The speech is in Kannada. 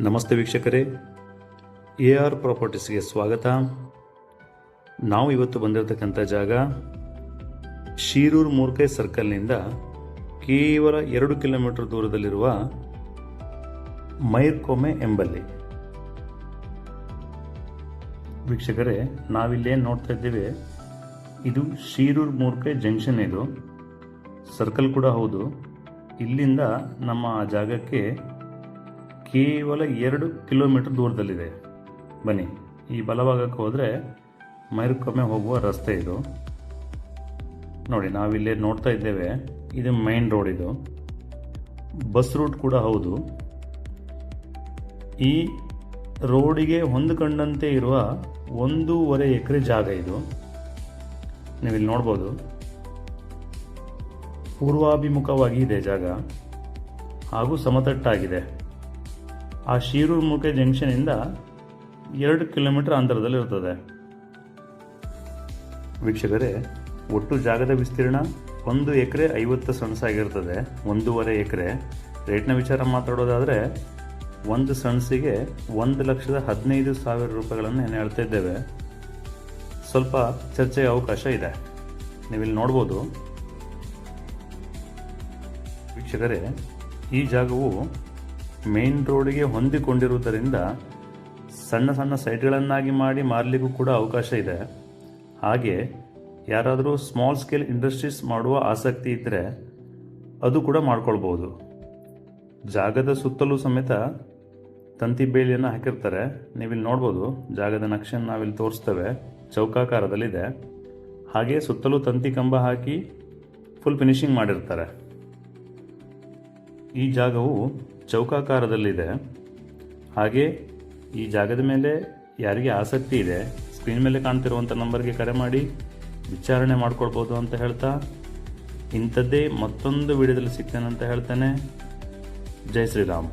ನಮಸ್ತೆ ವೀಕ್ಷಕರೇ. ಎ ಆರ್ ಪ್ರಾಪರ್ಟೀಸ್ಗೆ ಸ್ವಾಗತ. ನಾವು ಇವತ್ತು ಬಂದಿರತಕ್ಕಂಥ ಜಾಗ ಶೀರೂರು ಮೂರ್ಕೈ ಸರ್ಕಲ್ನಿಂದ ಕೇವಲ ಎರಡು ಕಿಲೋಮೀಟರ್ ದೂರದಲ್ಲಿರುವ ಮೈರ್ಕೊಮೆ ಎಂಬಲ್ಲಿ. ವೀಕ್ಷಕರೇ ನಾವಿಲ್ಲೇನು ನೋಡ್ತಾ ಇದ್ದೇವೆ. ಇದು ಶೀರೂರು ಮೂರ್ಕೈ ಜಂಕ್ಷನ್ ಇದು. ಸರ್ಕಲ್ ಕೂಡ ಹೌದು. ಇಲ್ಲಿಂದ ನಮ್ಮ ಜಾಗಕ್ಕೆ ಕೇವಲ ಎರಡು ಕಿಲೋಮೀಟರ್ ದೂರದಲ್ಲಿದೆ. ಬನ್ನಿ, ಈ ಬಲಭಾಗಕ್ಕೆ ಹೋದರೆ ಮೈರುಕೊಮ್ಮೆ ಹೋಗುವ ರಸ್ತೆ ಇದು. ನೋಡಿ, ನಾವಿಲ್ಲೇ ನೋಡ್ತಾ ಇದ್ದೇವೆ. ಇದು ಮೈನ್ ರೋಡ್ ಇದು. ಬಸ್ ರೂಟ್ ಕೂಡ ಹೌದು. ಈ ರೋಡಿಗೆ ಹೊಂದಿಕೊಂಡಂತೆ ಇರುವ ಒಂದೂವರೆ ಎಕರೆ ಜಾಗ ಇದು. ನೀವಿಲ್ಲಿ ನೋಡ್ಬೋದು. ಪೂರ್ವಾಭಿಮುಖವಾಗಿ ಇದೆ ಜಾಗ. ಹಾಗೂ ಸಮತಟ್ಟಾಗಿದೆ. ಆ ಶಿರೂರು ಮೂಕೆ ಜಂಕ್ಷನಿಂದ ಎರಡು ಕಿಲೋಮೀಟರ್ ಅಂತರದಲ್ಲಿರುತ್ತದೆ. ವೀಕ್ಷಕರೇ, ಒಟ್ಟು ಜಾಗದ ವಿಸ್ತೀರ್ಣ ಒಂದು ಎಕರೆ ಐವತ್ತು ಸಣ್ಸಾಗಿರ್ತದೆ ಒಂದೂವರೆ ಎಕರೆ. ರೇಟ್ನ ವಿಚಾರ ಮಾತಾಡೋದಾದರೆ, ಒಂದು ಸಣ್ಸಿಗೆ ಒಂದು ಲಕ್ಷದ ಹದಿನೈದು ಸಾವಿರ ರೂಪಾಯಿಗಳನ್ನು ಏನು ಹೇಳ್ತಾ ಇದ್ದೇವೆ. ಸ್ವಲ್ಪ ಚರ್ಚೆಗೆ ಅವಕಾಶ ಇದೆ. ನೀವಿಲ್ಲಿ ನೋಡ್ಬೋದು. ವೀಕ್ಷಕರೇ, ಈ ಜಾಗವು ಮೇನ್ ರೋಡಿಗೆ ಹೊಂದಿಕೊಂಡಿರುವುದರಿಂದ ಸಣ್ಣ ಸಣ್ಣ ಸೈಟ್ಗಳನ್ನಾಗಿ ಮಾಡಿ ಮಾರಲಿಕ್ಕೂ ಕೂಡ ಅವಕಾಶ ಇದೆ. ಹಾಗೆ ಯಾರಾದರೂ ಸ್ಮಾಲ್ ಸ್ಕೇಲ್ ಇಂಡಸ್ಟ್ರೀಸ್ ಮಾಡುವ ಆಸಕ್ತಿ ಇದ್ದರೆ ಅದು ಕೂಡ ಮಾಡ್ಕೊಳ್ಬೋದು ಜಾಗದ ಸುತ್ತಲೂ ಸಮೇತ ತಂತಿ ಬೇಲಿಯನ್ನು ಹಾಕಿರ್ತಾರೆ. ನೀವಿಲ್ಲಿ ನೋಡ್ಬೋದು, ಜಾಗದ ನಕ್ಷೆಯನ್ನು ನಾವಿಲ್ಲಿ ತೋರಿಸ್ತೇವೆ. ಚೌಕಾಕಾರದಲ್ಲಿದೆ. ಹಾಗೆ ಸುತ್ತಲೂ ತಂತಿ ಕಂಬ ಹಾಕಿ ಫುಲ್ ಫಿನಿಶಿಂಗ್ ಮಾಡಿರ್ತಾರೆ. ಈ ಜಾಗವು ಚೌಕಾಕಾರದಲ್ಲಿದೆ. ಹಾಗೆ ಈ ಜಾಗದ ಮೇಲೆ ಯಾರಿಗೆ ಆಸಕ್ತಿ ಇದೆ, ಸ್ಕ್ರೀನ್ ಮೇಲೆ ಕಾಣ್ತಿರುವಂಥ ನಂಬರ್ಗೆ ಕರೆ ಮಾಡಿ, ವಿಚಾರಣೆ ಮಾಡ್ಕೊಳ್ಬೋದು ಅಂತ ಹೇಳ್ತಾ, ಇಂಥದ್ದೇ ಮತ್ತೊಂದು ವಿಡಿಯೋದಲ್ಲಿ ಸಿಗ್ತೇನೆ ಅಂತ ಹೇಳ್ತೇನೆ. ಜೈ ಶ್ರೀರಾಮ್.